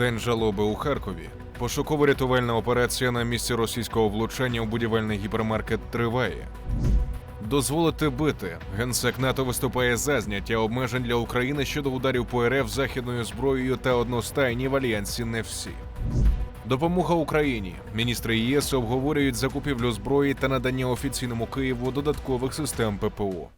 День жалоби у Харкові. Пошуково-рятувальна операція на місці російського влучання у будівельний гіпермаркет триває. Дозволити бити. Генсек НАТО виступає за зняття обмежень для України щодо ударів по РФ західною зброєю та одностайні в альянсі не всі. Допомога Україні. Міністри ЄС обговорюють закупівлю зброї та надання офіційному Києву додаткових систем ППО.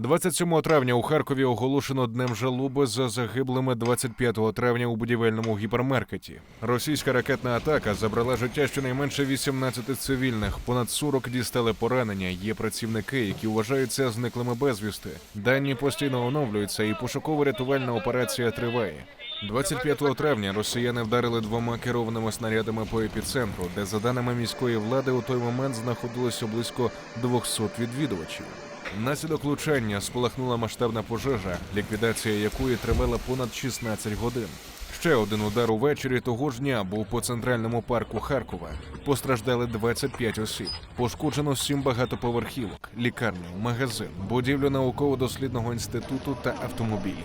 27 травня у Харкові оголошено днем жалоби за загиблими 25 травня у будівельному гіпермаркеті. Російська ракетна атака забрала життя щонайменше 18 цивільних. Понад 40 дістали поранення. Є працівники, які вважаються зниклими безвісти. Дані постійно оновлюються, і пошуково-рятувальна операція триває. 25 травня росіяни вдарили двома керованими снарядами по епіцентру, де, за даними міської влади, у той момент знаходилося близько 200 відвідувачів. Наслідок влучання спалахнула масштабна пожежа, ліквідація якої тривала понад 16 годин. Ще один удар увечері того ж дня був по центральному парку Харкова. Постраждали 25 осіб. Пошкоджено 7 багатоповерхівок, лікарню, магазин, будівлю науково-дослідного інституту та автомобілі.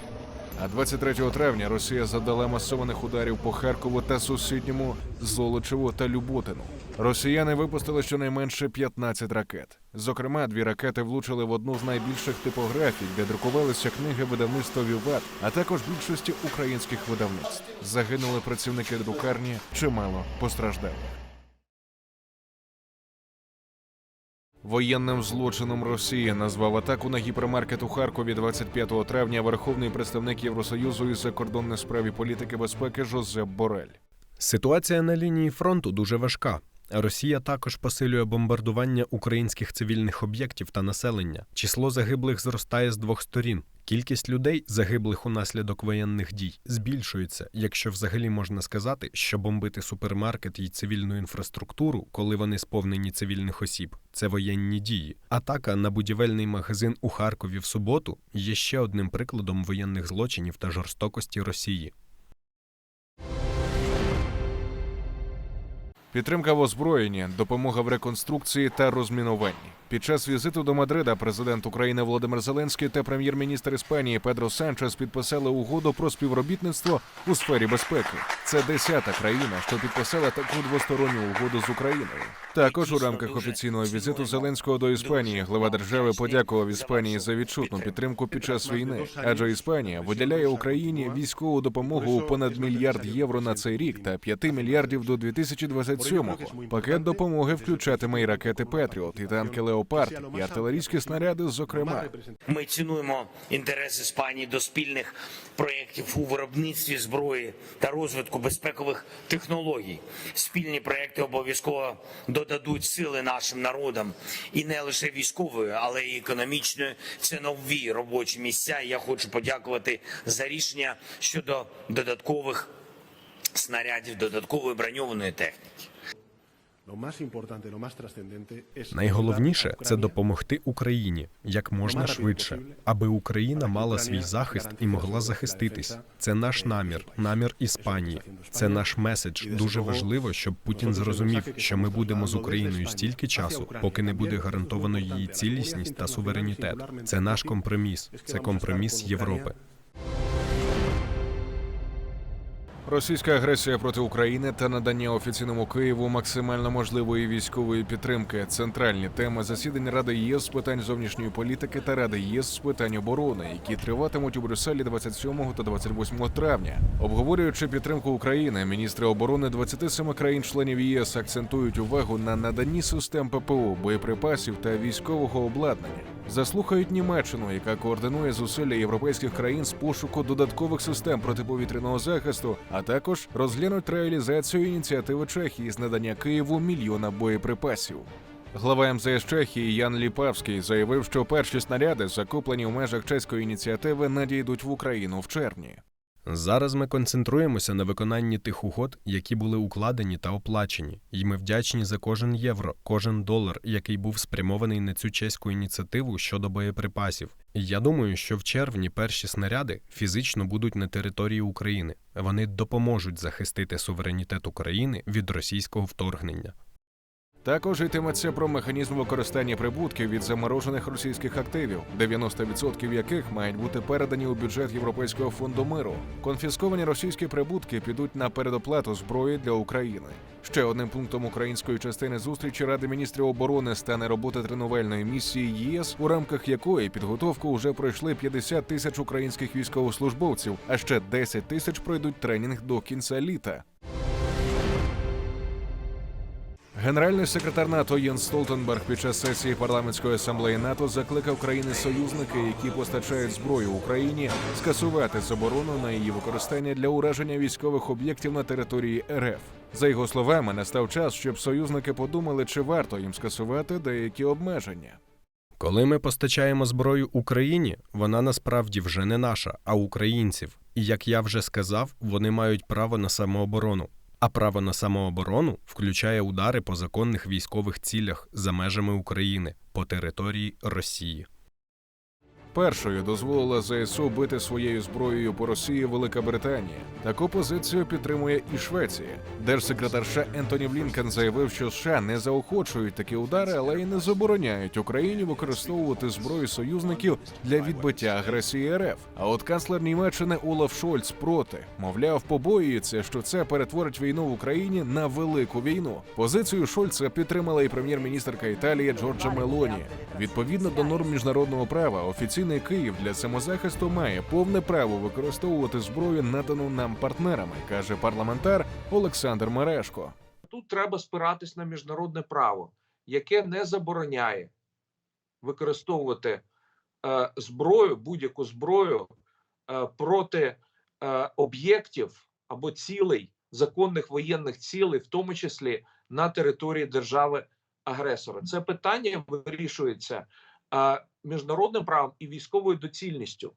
А 23 травня Росія завдала масованих ударів по Харкову та сусідньому Золочеву та Люботину. Росіяни випустили щонайменше 15 ракет. Зокрема, дві ракети влучили в одну з найбільших типографій, де друкувалися книги видавництва Віват, а також більшості українських видавництв. Загинули працівники друкарні, чимало постраждали. Воєнним злочином Росії назвав атаку на гіпермаркет у Харкові 25 травня верховний представник Євросоюзу із закордонних справ і політики безпеки Жозеп Борель. Ситуація на лінії фронту дуже важка. Росія також посилює бомбардування українських цивільних об'єктів та населення. Число загиблих зростає з двох сторін. Кількість людей, загиблих унаслідок воєнних дій, збільшується, якщо взагалі можна сказати, що бомбити супермаркет і цивільну інфраструктуру, коли вони сповнені цивільних осіб, це воєнні дії. Атака на будівельний магазин у Харкові в суботу є ще одним прикладом воєнних злочинів та жорстокості Росії. Підтримка в озброєнні, допомога в реконструкції та розмінуванні. Під час візиту до Мадрида президент України Володимир Зеленський та прем'єр-міністр Іспанії Педро Санчес підписали угоду про співробітництво у сфері безпеки. Це десята країна, що підписала таку двосторонню угоду з Україною. Також у рамках офіційного візиту Зеленського до Іспанії глава держави подякував Іспанії за відчутну підтримку під час війни, адже Іспанія виділяє Україні військову допомогу у понад мільярд євро на цей рік та 5 мільярдів до 2027-го. Пакет допомоги включатиме і ракети Петріот, і танки Леопард, і артилерійські снаряди, зокрема. Ми цінуємо інтерес Іспанії до спільних проєктів у виробництві зброї та розвитку безпекових технологій. Спільні проєкти обов'язково додадуть сили нашим народам і не лише військової, але й економічної. Це нові робочі місця. Я хочу подякувати за рішення щодо додаткових снарядів, додаткової броньованої техніки. Найголовніше це допомогти Україні як можна швидше, аби Україна мала свій захист і могла захиститись. Це наш намір, намір Іспанії. Це наш меседж. Дуже важливо, щоб Путін зрозумів, що ми будемо з Україною стільки часу, поки не буде гарантовано її цілісність та суверенітет. Це наш компроміс, це компроміс Європи. Російська агресія проти України та надання офіційному Києву максимально можливої військової підтримки центральні теми засідань Ради ЄС з питань зовнішньої політики та Ради ЄС з питань оборони, які триватимуть у Брюсселі 27 та 28 травня. Обговорюючи підтримку України, міністри оборони 27 країн-членів ЄС акцентують увагу на наданні систем ППО, боєприпасів та військового обладнання. Заслухають Німеччину, яка координує зусилля європейських країн з пошуку додаткових систем протиповітряного захисту, а також розглянуть реалізацію ініціативи Чехії з надання Києву мільйона боєприпасів. Глава МЗС Чехії Ян Ліпавський заявив, що перші снаряди, закуплені в межах чеської ініціативи, надійдуть в Україну в червні. Зараз ми концентруємося на виконанні тих угод, які були укладені та оплачені, і ми вдячні за кожен євро, кожен долар, який був спрямований на цю чеську ініціативу щодо боєприпасів. Я думаю, що в червні перші снаряди фізично будуть на території України. Вони допоможуть захистити суверенітет України від російського вторгнення. Також йтиметься про механізм використання прибутків від заморожених російських активів, 90% яких мають бути передані у бюджет Європейського фонду миру. Конфісковані російські прибутки підуть на передоплату зброї для України. Ще одним пунктом української частини зустрічі Ради міністрів оборони стане робота тренувальної місії ЄС, у рамках якої підготовку вже пройшли 50 тисяч українських військовослужбовців, а ще 10 тисяч пройдуть тренінг до кінця літа. Генеральний секретар НАТО Єнс Столтенберг під час сесії парламентської асамблеї НАТО закликав країни-союзники, які постачають зброю Україні, скасувати заборону на її використання для ураження військових об'єктів на території РФ. За його словами, настав час, щоб союзники подумали, чи варто їм скасувати деякі обмеження. Коли ми постачаємо зброю Україні, вона насправді вже не наша, а українців. І як я вже сказав, вони мають право на самооборону. А право на самооборону включає удари по законних військових цілях за межами України по території Росії. Першою дозволила ЗСУ бити своєю зброєю по Росії Велика Британія. Таку позицію підтримує і Швеція. Держсекретар США Ентоні Блінкен заявив, що США не заохочують такі удари, але й не забороняють Україні використовувати зброю союзників для відбиття агресії РФ. А от канцлер Німеччини Олаф Шольц проти мовляв, побоюється, що це перетворить війну в Україні на велику війну. Позицію Шольца підтримала і прем'єр-міністрка Італії Джорджа Мелоні. Відповідно до норм міжнародного права, офіційний Київ для самозахисту має повне право використовувати зброю, надану нам партнерами, каже парламентар Олександр Мерешко. Тут треба спиратись на міжнародне право, яке не забороняє використовувати е, зброю, будь-яку зброю е, проти е, об'єктів або цілей, законних воєнних цілей, в тому числі на території держави-агресора. Це питання вирішується е, міжнародним правом і військовою доцільністю.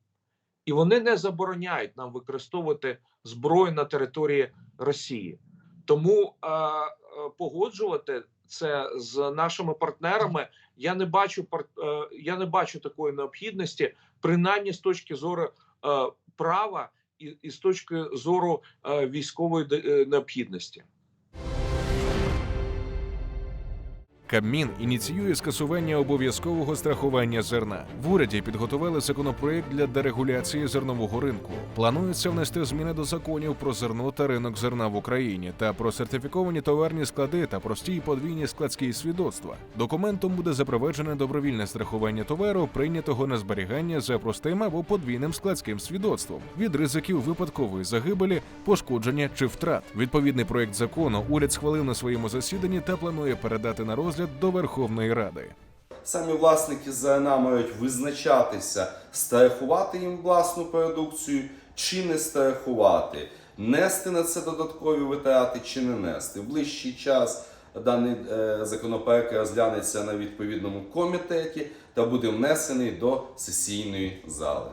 І вони не забороняють нам використовувати зброю на території Росії. Тому е, е, погоджувати це з нашими партнерами я не бачу е, я не бачу такої необхідності, принаймні з точки зору е, права і, і з точки зору е, військової е, необхідності. Кабмін ініціює скасування обов'язкового страхування зерна. В уряді підготували законопроект для дерегуляції зернового ринку. Планується внести зміни до законів про зерно та ринок зерна в Україні та про сертифіковані товарні склади та прості й подвійні складські свідоцтва. Документом буде запроваджене добровільне страхування товару, прийнятого на зберігання за простим або подвійним складським свідоцтвом від ризиків випадкової загибелі, пошкодження чи втрат. Відповідний проект закону уряд схвалив на своєму засіданні та планує передати на розгляд до Верховної Ради. Самі власники ЗНА мають визначатися, страхувати їм власну продукцію чи не страхувати, нести на це додаткові витрати чи не нести. В ближчий час даний е, законопроект розглянеться на відповідному комітеті та буде внесений до сесійної зали.